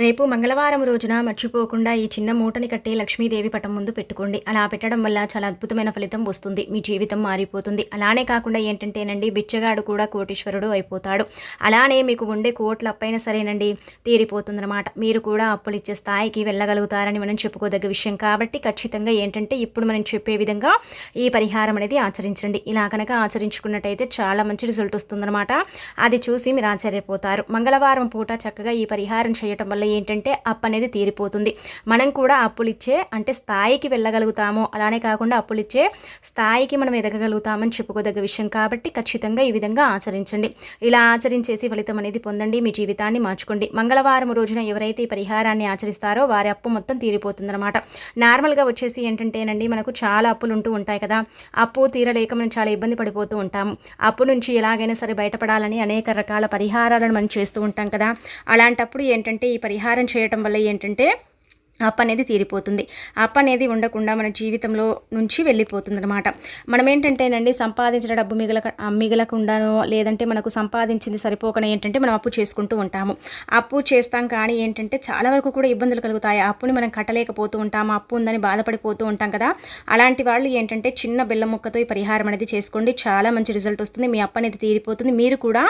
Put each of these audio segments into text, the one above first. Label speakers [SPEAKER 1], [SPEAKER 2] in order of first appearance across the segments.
[SPEAKER 1] రేపు మంగళవారం రోజున మర్చిపోకుండా ఈ చిన్న మూటని కట్టి లక్ష్మీదేవి పటం ముందు పెట్టుకోండి. అలా పెట్టడం వల్ల చాలా అద్భుతమైన ఫలితం వస్తుంది. మీ జీవితం మారిపోతుంది. అలానే కాకుండా ఏంటంటేనండి బిచ్చగాడు కూడా కోటీశ్వరుడు అయిపోతాడు. అలానే మీకు ఉండే కోట్ల అప్పైనా సరేనండి తీరిపోతుందన్నమాట. మీరు కూడా అప్పులు ఇచ్చే స్థాయికి వెళ్ళగలుగుతారని మనం చెప్పుకోదగ్గ విషయం. కాబట్టి ఖచ్చితంగా ఏంటంటే ఇప్పుడు మనం చెప్పే విధంగా ఈ పరిహారం అనేది ఆచరించండి. ఇలా కనుక ఆచరించుకున్నట్టయితే చాలా మంచి రిజల్ట్ వస్తుందన్నమాట. అది చూసి మీరు ఆశ్చర్యపోతారు. మంగళవారం పూట చక్కగా ఈ పరిహారం చేయటం వల్ల ఏంటంటే అప్పు అనేది తీరిపోతుంది. మనం కూడా అప్పులు ఇచ్చే అంటే స్థాయికి వెళ్ళగలుగుతాము. అలానే కాకుండా అప్పులు ఇచ్చే స్థాయికి మనం ఎదగగలుగుతామని చెప్పుకోదగ్గ విషయం కాబట్టి ఖచ్చితంగా ఈ విధంగా ఆచరించండి. ఇలా ఆచరించేసి ఫలితం అనేది పొందండి. మీ జీవితాన్ని మార్చుకోండి. మంగళవారం రోజున ఎవరైతే ఈ పరిహారాన్ని ఆచరిస్తారో వారి అప్పు మొత్తం తీరిపోతుందన్నమాట. నార్మల్గా వచ్చేసి ఏంటంటేనండి మనకు చాలా అప్పులు ఉంటూ ఉంటాయి కదా. అప్పు తీరలేక మనం చాలా ఇబ్బంది పడిపోతూ ఉంటాము. అప్పు నుంచి ఎలాగైనా సరే బయటపడాలని అనేక రకాల పరిహారాలను మనం చేస్తూ ఉంటాం కదా. అలాంటప్పుడు ఏంటంటే ఈ పరిహారం పరిహారం చేయటం వల్ల ఏంటంటే అప్ అనేది తీరిపోతుంది. అప్ అనేది ఉండకుండా మన జీవితంలో నుంచి వెళ్ళిపోతుంది అనమాట మనం ఏంటంటేనండి సంపాదించిన డబ్బు మిగలక మిగలకుండానో లేదంటే మనకు సంపాదించింది సరిపోకన ఏంటంటే మనం అప్పు చేసుకుంటూ ఉంటాము. అప్పు చేస్తాం కానీ ఏంటంటే చాలా వరకు కూడా ఇబ్బందులు కలుగుతాయి. అప్పుని మనం కట్టలేకపోతూ ఉంటాము. అప్పు ఉందని బాధపడిపోతూ ఉంటాం కదా. అలాంటి వాళ్ళు ఏంటంటే చిన్న బెల్లం ముక్కతో ఈ పరిహారం అనేది చేసుకోండి. చాలా మంచి రిజల్ట్ వస్తుంది. మీ అప్పు అనేది తీరిపోతుంది. మీరు కూడా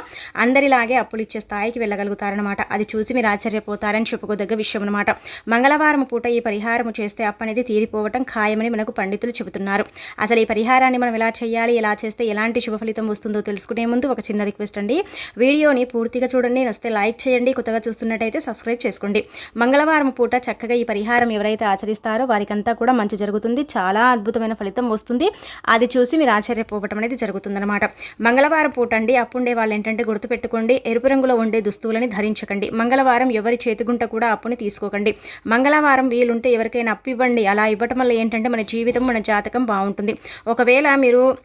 [SPEAKER 1] అందరిలాగే అప్పులు ఇచ్చే స్థాయికి వెళ్ళగలుగుతారనమాట అది చూసి మీరు ఆశ్చర్యపోతారని చెప్పుకోదగ్గ విషయం అనమాట మంగళవారం పూట ఈ పరిహారం చేస్తే అప్పు అనేది తీరిపోవటం ఖాయమని మనకు పండితులు చెబుతున్నారు. అసలు ఈ పరిహారాన్ని మనం ఎలా చేయాలి ఎలా చేస్తే ఎలాంటి శుభ ఫలితం వస్తుందో తెలుసుకునే ముందు ఒక చిన్న రిక్వెస్ట్ అండి. వీడియోని పూర్తిగా చూడండి నస్తే లైక్ చేయండి కొత్తగా చూస్తున్నట్టయితే సబ్స్క్రైబ్ చేసుకోండి. మంగళవారం పూట చక్కగా ఈ పరిహారం ఎవరైతే ఆచరిస్తారో వారికంతా కూడా మంచి జరుగుతుంది చాలా అద్భుతమైన ఫలితం వస్తుంది. అది చూసి మీరు ఆశ్చర్యపోవటం అనేది జరుగుతుందన్నమాట. మంగళవారం పూట అండి అప్పుండే వాళ్ళు ఏంటంటే గుర్తుపెట్టుకోండి ఎరుపు రంగులో ఉండే దుస్తువులని ధరించకండి. మంగళవారం ఎవరి చేతిగుంట కూడా అప్పుని తీసుకోకండి. మంగళవారం వీలుంటే ఎవరికైనా అప్పు ఇవ్వండి అలా ఇవ్వటం వల్ల ఏంటంటే మన జీవితం మన జాతకం బాగుంటుంది. ఒకవేళ మీరు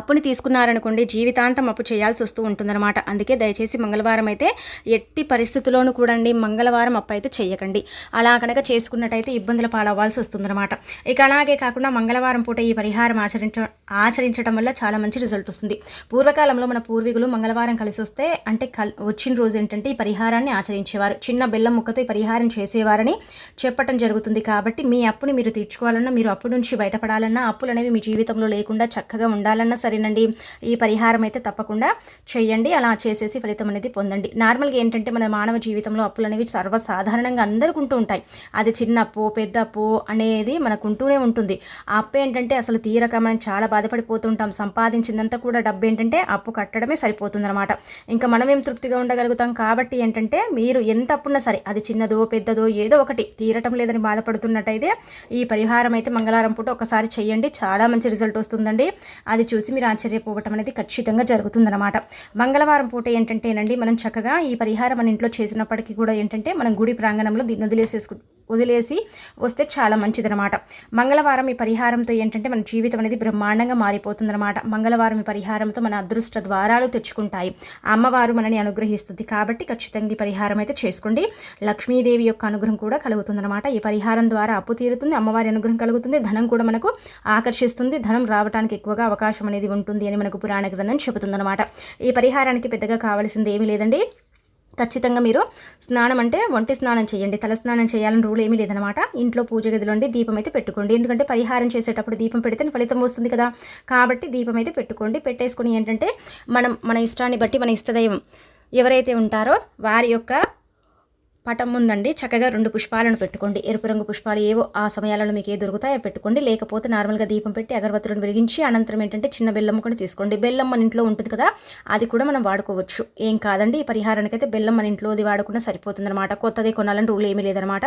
[SPEAKER 1] అప్పుని తీసుకున్నారనుకోండి జీవితాంతం అప్పు చేయాల్సి వస్తూ ఉంటుందన్నమాట. అందుకే దయచేసి మంగళవారం అయితే ఎట్టి పరిస్థితుల్లోనూ కూడండి మంగళవారం అప్పు అయితే చేయకండి. అలా కనుక చేసుకున్నట్టయితే ఇబ్బందుల పాలవ్వాల్సి వస్తుందన్నమాట. ఇక అలాగే కాకుండా మంగళవారం పూట ఈ పరిహారం ఆచరించ ఆచరించడం వల్ల చాలా మంచి రిజల్ట్ వస్తుంది. పూర్వకాలంలో మన పూర్వీకులు మంగళవారం కలిసి వస్తే అంటే కల్ వచ్చిన రోజు ఏంటంటే ఈ పరిహారాన్ని ఆచరించేవారు. చిన్న బెల్లం ముక్కతో ఈ పరిహారం చేసేవారని చెప్పటం జరుగుతుంది కాబట్టి మీ అప్పుని మీరు తీర్చుకోవాలన్నా మీరు అప్పు నుంచి బయటపడాలన్నా అప్పులు అనేవి మీ జీవితంలో లేకుండా చక్కగా ఉండాలన్నా సరేనండి. ఈ పరిహారం అయితే తప్పకుండా చేయండి. అలా చేసేసి ఫలితం అనేది పొందండి. నార్మల్గా ఏంటంటే మన మానవ జీవితంలో అప్పులు అనేవి సర్వసాధారణంగా అందరికీ ఉంటూ ఉంటాయి. అది చిన్న అప్పు పెద్ద అప్పు అనేది మనకు ఉంటూనే ఉంటుంది. ఆ అప్పు ఏంటంటే అసలు తీరక మనం చాలా బాధపడిపోతుంటాం సంపాదించిందంతా కూడా డబ్బు ఏంటంటే అప్పు కట్టడమే సరిపోతుందన్నమాట. ఇంకా మనం ఏం తృప్తిగా ఉండగలుగుతాం? కాబట్టి ఏంటంటే మీరు ఎంత అప్పున్నా సరే అది చిన్నదో పెద్దదో ఏదో ఒకటి తీరటం లేదని బాధపడుతున్నట్టయితే ఈ పరిహారం అయితే మంగళవారం పూట ఒకసారి చేయండి. చాలా మంచి రిజల్ట్ వస్తుందండి. అది చూసి మీరు ఆశ్చర్యపోవటం అనేది ఖచ్చితంగా జరుగుతుందన్నమాట. మంగళవారం పూట ఏంటంటేనండి మనం చక్కగా ఈ పరిహారం మన ఇంట్లో చేసినప్పటికీ కూడా ఏంటంటే మనం గుడి ప్రాంగణంలో దీన్ని వదిలేసేసుకు వదిలేసి వస్తే చాలా మంచిదనమాట మంగళవారం ఈ పరిహారంతో ఏంటంటే మన జీవితం అనేది బ్రహ్మాండంగా మారిపోతుందన్నమాట. మంగళవారం ఈ పరిహారంతో మన అదృష్ట ద్వారాలు తెచ్చుకుంటాయి. అమ్మవారు మనని అనుగ్రహిస్తుంది కాబట్టి ఖచ్చితంగా ఈ పరిహారం అయితే చేసుకోండి. లక్ష్మీదేవి యొక్క అనుగ్రహం కూడా కలుగుతుందన్నమాట. ఈ పరిహారం ద్వారా అప్పు తీరుతుంది అమ్మవారి అనుగ్రహం కలుగుతుంది ధనం కూడా మనకు ఆకర్షిస్తుంది. ధనం రావడానికి ఎక్కువగా అవకాశం అనేది ఉంటుంది అని మనకు పురాణ గ్రంథం చెబుతుందన్నమాట. ఈ పరిహారానికి పెద్దగా కావాల్సింది ఏమీ లేదండి. ఖచ్చితంగా మీరు స్నానం అంటే ఒంటి స్నానం చేయండి. తల స్నానం చేయాలని రూల్ ఏమీ లేదనమాట ఇంట్లో పూజ గదిలోండి దీపం అయితే పెట్టుకోండి. ఎందుకంటే పరిహారం చేసేటప్పుడు దీపం పెడితే ఫలితం వస్తుంది కదా. కాబట్టి దీపం అయితే పెట్టుకోండి. పెట్టేసుకుని ఏంటంటే మనం మన ఇష్టాన్ని బట్టి మన ఇష్టదైవం ఎవరైతే ఉంటారో వారి యొక్క పటం ముందండి చక్కగా రెండు పుష్పాలను పెట్టుకోండి. ఎరుపు రంగు పుష్పాలు ఏవో ఆ సమయాలలో మీకు ఏ దొరుకుతాయో పెట్టుకోండి. లేకపోతే నార్మల్గా దీపం పెట్టి అగరబత్తులను వెలిగించి అనంతరం ఏంటంటే చిన్న బెల్లం కూడా తీసుకోండి. బెల్లం మన ఇంట్లో ఉంటుంది కదా అది కూడా మనం వాడుకోవచ్చు. ఏం కాదండి ఈ పరిహారానికి అయితే బెల్లం మన ఇంట్లో అది సరిపోతుందన్నమాట. సరిపోతుంది అనమాట కొత్తది కొనాలని రూల్ ఏమీ లేదనమాట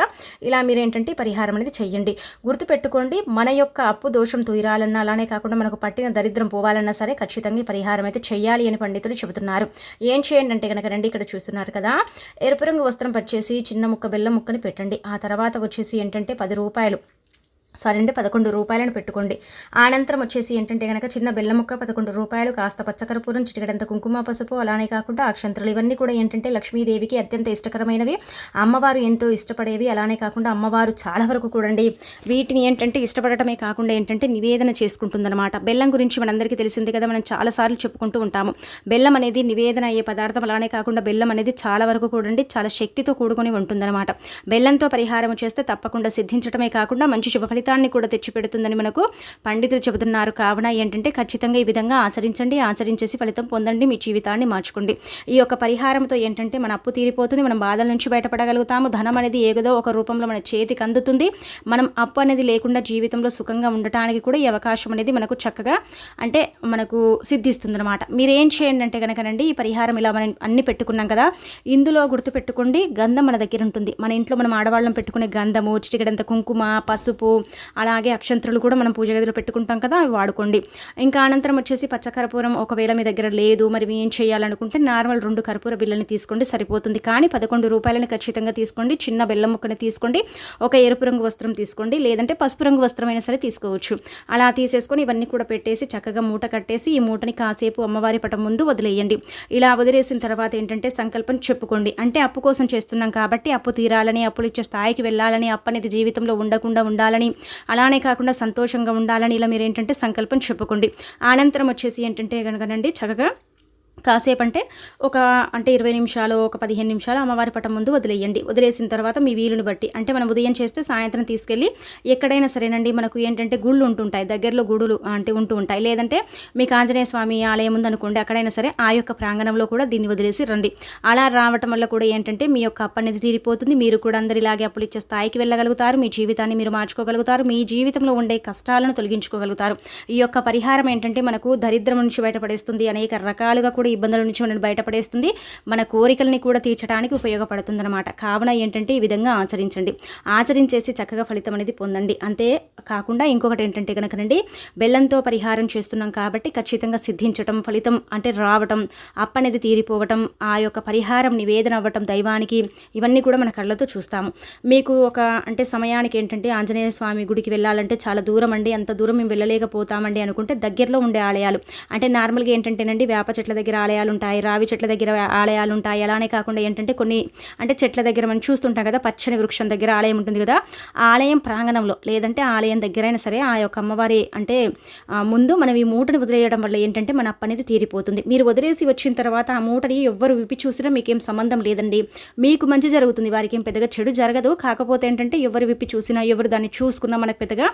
[SPEAKER 1] ఇలా మీరు ఏంటంటే పరిహారం అనేది చెయ్యండి. గుర్తుపెట్టుకోండి మన యొక్క అప్పు దోషం తీరాలన్నా అలానే కాకుండా మనకు పట్టిన దరిద్రం పోవాలన్నా సరే ఖచ్చితంగా ఈ పరిహారం అయితే చెయ్యాలి అని పండితులు చెబుతున్నారు. ఏం చేయండి అంటే కనుక రండి ఇక్కడ చూస్తున్నారు కదా. ఎరుపు రంగు వస్త్రం పర్చేసి చిన్న ముక్క బెల్లం ముక్కని పెట్టండి. ఆ తర్వాత వచ్చేసి ఏంటంటే పది రూపాయలు. సారీ అండి పదకొండు రూపాయలను పెట్టుకోండి. అనంతరం వచ్చేసి ఏంటంటే కనుక చిన్న బెల్లం ముక్క పదకొండు రూపాయలు కాస్త పచ్చకరపూరం చిటికడంత కుంకుమ పసుపు అలానే కాకుండా అక్షంతలు ఇవన్నీ కూడా ఏంటంటే లక్ష్మీదేవికి అత్యంత ఇష్టకరమైనవి. అమ్మవారు ఎంతో ఇష్టపడేవి అలానే కాకుండా అమ్మవారు చాలా వరకు కూడండి వీటిని ఏంటంటే ఇష్టపడటమే కాకుండా ఏంటంటే నివేదన చేసుకుంటుందన్నమాట. బెల్లం గురించి మనందరికీ తెలిసింది కదా మనం చాలాసార్లు చెప్పుకుంటూ ఉంటాము. బెల్లం అనేది నివేదన అయ్యే పదార్థం అలానే కాకుండా బెల్లం అనేది చాలా వరకు కూడండి చాలా శక్తితో కూడుకొని ఉంటుందన్నమాట. బెల్లంతో పరిహారం చేస్తే తప్పకుండా సిద్ధించడమే కాకుండా మంచి శుభ ఫలితాన్ని కూడా తెచ్చిపెడుతుందని మనకు పండితులు చెబుతున్నారు. కావున ఏంటంటే ఖచ్చితంగా ఈ విధంగా ఆచరించండి ఆచరించేసి ఫలితం పొందండి మీ జీవితాన్ని మార్చుకోండి. ఈ యొక్క పరిహారంతో ఏంటంటే మన అప్పు తీరిపోతుంది మనం బాధల నుంచి బయటపడగలుగుతాము. ధనం అనేది ఏదో ఒక రూపంలో మన చేతికి అందుతుంది. మనం అప్పు అనేది లేకుండా జీవితంలో సుఖంగా ఉండటానికి కూడా ఈ అవకాశం అనేది మనకు చక్కగా అంటే మనకు సిద్ధిస్తుంది అనమాట మీరు ఏం చేయండి అంటే కనుకనండి ఈ పరిహారం ఇలా మనం అన్ని పెట్టుకున్నాం కదా ఇందులో గుర్తుపెట్టుకోండి గంధం మన దగ్గర ఉంటుంది. మన ఇంట్లో మనం ఆడవాళ్ళం పెట్టుకునే గంధము చిటికడంత కుంకుమ పసుపు అలాగే అక్షంతరులు కూడా మనం పూజ గదిలో పెట్టుకుంటాం కదా అవి వాడుకోండి. ఇంకా అనంతరం వచ్చేసి పచ్చకర్పూరం ఒకవేళ మీ దగ్గర లేదు మరి ఏం చేయాలనుకుంటే నార్మల్ రెండు కర్పూర బిళ్ళని తీసుకోండి సరిపోతుంది. కానీ పదకొండు రూపాయలని ఖచ్చితంగా తీసుకోండి చిన్న బెల్లం ముక్కని తీసుకోండి ఒక ఎరుపు రంగు వస్త్రం తీసుకోండి లేదంటే పసుపు రంగు వస్త్రమైనా సరే తీసుకోవచ్చు. అలా తీసేసుకొని ఇవన్నీ కూడా పెట్టేసి చక్కగా మూట కట్టేసి ఈ మూటని కాసేపు అమ్మవారి పటం ముందు వదిలేయండి. ఇలా వదిలేసిన తర్వాత ఏంటంటే సంకల్పం చెప్పుకోండి. అంటే అప్పు కోసం చేస్తున్నాం కాబట్టి అప్పు తీరాలని అప్పులు ఇచ్చే స్థాయికి వెళ్ళాలని అప్పు అనేది జీవితంలో ఉండకుండా ఉండాలని అలానే కాకుండా సంతోషంగా ఉండాలని ఇలా మీరు ఏంటంటే సంకల్పం చెప్పుకోండి. అనంతరం వచ్చేసి ఏంటంటే కనుకనండి చక్కగా కాసేపు అంటే ఒక అంటే ఇరవై నిమిషాలు ఒక పదిహేను నిమిషాలు అమ్మవారి పటం ముందు వదిలేయండి. వదిలేసిన తర్వాత మీ వీలుని బట్టి అంటే మనం ఉదయం చేస్తే సాయంత్రం తీసుకెళ్ళి ఎక్కడైనా సరేనండి మనకు ఏంటంటే గుళ్ళు ఉంటుంటాయి దగ్గరలో గుడులు అంటే ఉంటూ ఉంటాయి. లేదంటే మీకు ఆంజనేయ స్వామి ఆలయం ఉందనుకోండి అక్కడైనా సరే ఆ యొక్క ప్రాంగణంలో కూడా దీన్ని వదిలేసి రండి. అలా రావటం వల్ల కూడా ఏంటంటే మీ యొక్క అప్పు అనేది తీరిపోతుంది. మీరు కూడా అందరిలాగే అప్పులు ఇచ్చే స్థాయికి వెళ్ళగలుగుతారు. మీ జీవితాన్ని మీరు మార్చుకోగలుగుతారు. మీ జీవితంలో ఉండే కష్టాలను తొలగించుకోగలుగుతారు. ఈ యొక్క పరిహారం ఏంటంటే మనకు దరిద్రం నుంచి బయటపడేస్తుంది. అనేక రకాలుగా కూడా ఇబ్బందుల నుంచి మనల్ని బయటపడేస్తుంది. మన కోరికల్ని కూడా తీర్చడానికి ఉపయోగపడుతుంది అనమాట కావున ఏంటంటే ఈ విధంగా ఆచరించండి. ఆచరించేసి చక్కగా ఫలితం అనేది పొందండి. అంతే కాకుండా ఇంకొకటి ఏంటంటే కనుకనండి బెల్లంతో పరిహారం చేస్తున్నాం కాబట్టి ఖచ్చితంగా సిద్ధించటం ఫలితం అంటే రావటం అప్పనేది తీరిపోవటం ఆ యొక్క పరిహారం నివేదన అవ్వటం దైవానికి ఇవన్నీ కూడా మన కళ్ళతో చూస్తాము. మీకు ఒక అంటే సమయానికి ఏంటంటే ఆంజనేయ స్వామి గుడికి వెళ్ళాలంటే చాలా దూరం అండి. అంత దూరం మేము వెళ్ళలేకపోతామండి అనుకుంటే దగ్గరలో ఉండే ఆలయాలు. అంటే నార్మల్గా ఏంటంటేనండి వేప చెట్ల దగ్గర ఆలయాలు ఉంటాయి రావి చెట్ల దగ్గర ఆలయాలు ఉంటాయి అలానే కాకుండా ఏంటంటే కొన్ని అంటే చెట్ల దగ్గర మనం చూస్తుంటాం కదా పచ్చని వృక్షం దగ్గర ఆలయం ఉంటుంది కదా ఆ ఆలయం ప్రాంగణంలో లేదంటే ఆలయం దగ్గరైనా సరే ఆ యొక్క అమ్మవారి అంటే ముందు మనం ఈ మూటని వదిలేయడం వల్ల ఏంటంటే మన అప్ప అనేది తీరిపోతుంది. మీరు వదిలేసి వచ్చిన తర్వాత ఆ మూటని ఎవ్వరు విప్పి చూసినా మీకేం సంబంధం లేదండి. మీకు మంచి జరుగుతుంది వారికి ఏం పెద్దగా చెడు జరగదు. కాకపోతే ఏంటంటే ఎవరు విప్పి చూసినా ఎవరు దాన్ని చూసుకున్నా మనకు పెద్దగా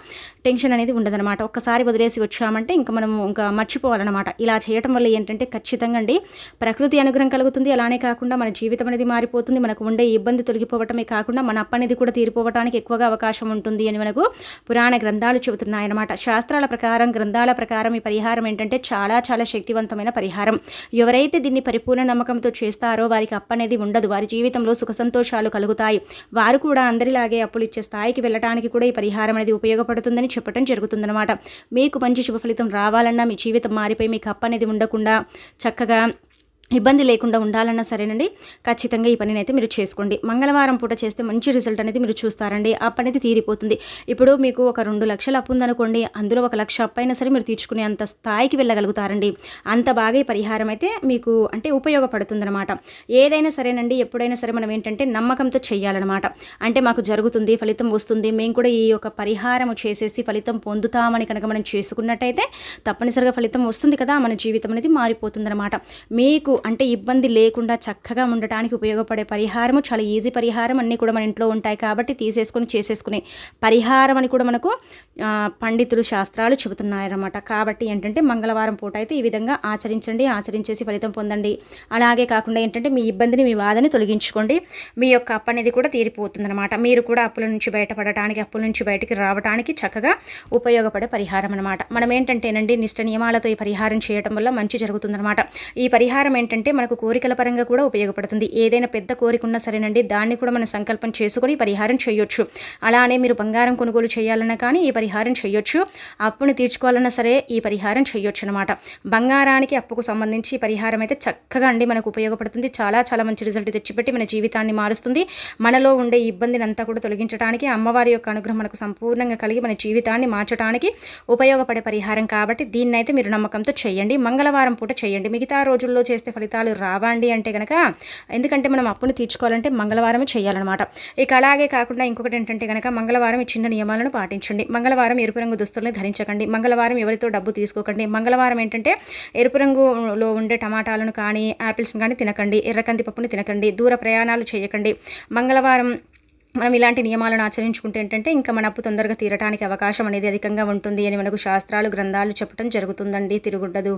[SPEAKER 1] టెన్షన్ అనేది ఉండదన్నమాట. ఒక్కసారి వదిలేసి వచ్చామంటే ఇంకా మనం ఇంకా మర్చిపోవాలన్నమాట. ఇలా చేయటం వల్ల ఏంటంటే ఖచ్చితంగా అండి ప్రకృతి అనుగ్రహం కలుగుతుంది. అలానే కాకుండా మన జీవితం అనేది మారిపోతుంది. మనకు ఉండే ఇబ్బంది తొలగిపోవటమే కాకుండా మన అప్ప అనేది కూడా తీరిపోవటానికి ఎక్కువగా అవకాశం ఉంటుంది అని మనకు పురాణ గ్రంథాలు చెబుతున్నాయన్నమాట శాస్త్రాల ప్రకారం గ్రంథాల ప్రకారం ఈ పరిహారం ఏంటంటే చాలా చాలా శక్తివంతమైన పరిహారం. ఎవరైతే దీన్ని పరిపూర్ణ నమ్మకంతో చేస్తారో వారికి అప్పనేది ఉండదు. వారి జీవితంలో సుఖ సంతోషాలు కలుగుతాయి. వారు కూడా అందరిలాగే అప్పులు ఇచ్చే స్థాయికి వెళ్ళడానికి కూడా ఈ పరిహారం అనేది ఉపయోగపడుతుందని చెప్పడం జరుగుతుందన్నమాట. మీకు మంచి శుభ ఫలితం రావాలన్నా మీ జీవితం మారిపోయి మీకు అప్పనేది ఉండకుండా చక్క చక్కగా ఇబ్బంది లేకుండా ఉండాలన్నా సరేనండి. ఖచ్చితంగా ఈ పనిని అయితే మీరు చేసుకోండి. మంగళవారం పూట చేస్తే మంచి రిజల్ట్ అనేది మీరు చూస్తారండి. అప్ అనేది తీరిపోతుంది. ఇప్పుడు మీకు ఒక రెండు లక్షలు అప్పు ఉందనుకోండి. అందులో ఒక లక్ష అప్పు అయినా సరే మీరు తీర్చుకునే అంత స్థాయికి వెళ్ళగలుగుతారండి. అంత బాగా ఈ పరిహారం అయితే మీకు అంటే ఉపయోగపడుతుందన్నమాట. ఏదైనా సరేనండి. ఎప్పుడైనా సరే మనం ఏంటంటే నమ్మకంతో చేయాలన్నమాట అంటే మాకు జరుగుతుంది ఫలితం వస్తుంది. మేము కూడా ఈ యొక్క పరిహారం చేసేసి ఫలితం పొందుతామని కనుక మనం చేసుకున్నట్టయితే తప్పనిసరిగా ఫలితం వస్తుంది కదా. మన జీవితం అనేది మారిపోతుందన్నమాట. మీకు అంటే ఇబ్బంది లేకుండా చక్కగా ఉండటానికి ఉపయోగపడే పరిహారము చాలా ఈజీ పరిహారం. అన్నీ కూడా మన ఇంట్లో ఉంటాయి కాబట్టి తీసేసుకొని చేసేసుకునే పరిహారం అని కూడా మనకు పండితులు శాస్త్రాలు చెబుతున్నాయన్నమాట కాబట్టి ఏంటంటే మంగళవారం పూట అయితే ఈ విధంగా ఆచరించండి ఆచరించేసి ఫలితం పొందండి. అలాగే కాకుండా ఏంటంటే మీ ఇబ్బందిని మీ బాధని తొలగించుకోండి. మీ యొక్క అప్పు అనేది కూడా తీరిపోతుందన్నమాట. మీరు కూడా అప్పుల నుంచి బయటపడటానికి అప్పుల నుంచి బయటికి రావడానికి చక్కగా ఉపయోగపడే పరిహారం అనమాట మనం ఏంటంటేనండి నిష్ట నియమాలతో ఈ పరిహారం చేయటం వల్ల మంచి జరుగుతుందన్నమాట. ఈ పరిహారం ఏంటంటే ఏంటంటే మనకు కోరికల పరంగా కూడా ఉపయోగపడుతుంది. ఏదైనా పెద్ద కోరిక ఉన్నా సరేనండి దాన్ని కూడా మనం సంకల్పం చేసుకొని పరిహారం చేయొచ్చు. అలానే మీరు బంగారం కొనుగోలు చేయాలన్నా కానీ ఈ పరిహారం చేయొచ్చు. అప్పుని తీర్చుకోవాలన్నా సరే ఈ పరిహారం చేయొచ్చు అనమాట బంగారానికి అప్పుకు సంబంధించి పరిహారం అయితే చక్కగా అండి మనకు ఉపయోగపడుతుంది. చాలా చాలా మంచి రిజల్ట్ తెచ్చిపెట్టి మన జీవితాన్ని మారుస్తుంది. మనలో ఉండే ఇబ్బందిని అంతా కూడా తొలగించడానికి అమ్మవారి యొక్క అనుగ్రహం మనకు సంపూర్ణంగా కలిగి మన జీవితాన్ని మార్చడానికి ఉపయోగపడే పరిహారం కాబట్టి దీన్నైతే మీరు నమ్మకంతో చేయండి. మంగళవారం పూట చేయండి. మిగతా రోజుల్లో చేస్తే ఫలితాలు రావండి అంటే కనుక ఎందుకంటే మనం అప్పును తీర్చుకోవాలంటే మంగళవారమే చేయాలన్నమాట. ఇక అలాగే కాకుండా ఇంకొకటి ఏంటంటే కనుక మంగళవారం ఈ చిన్న నియమాలను పాటించండి. మంగళవారం ఎరుపు రంగు దుస్తుల్ని ధరించకండి. మంగళవారం ఎవరితో డబ్బు తీసుకోకండి. మంగళవారం ఏంటంటే ఎరుపు రంగులో ఉండే టమాటాలను కానీ యాపిల్స్ కానీ తినకండి. ఎర్రకంది పప్పుని తినకండి. దూర ప్రయాణాలు చేయకండి. మంగళవారం మనం ఇలాంటి నియమాలను ఆచరించుకుంటే ఏంటంటే ఇంకా మన అప్పు తొందరగా తీరటానికి అవకాశం అనేది అధికంగా ఉంటుంది అని మనకు శాస్త్రాలు గ్రంథాలు చెప్పడం జరుగుతుందండి. తిరుగుండదు.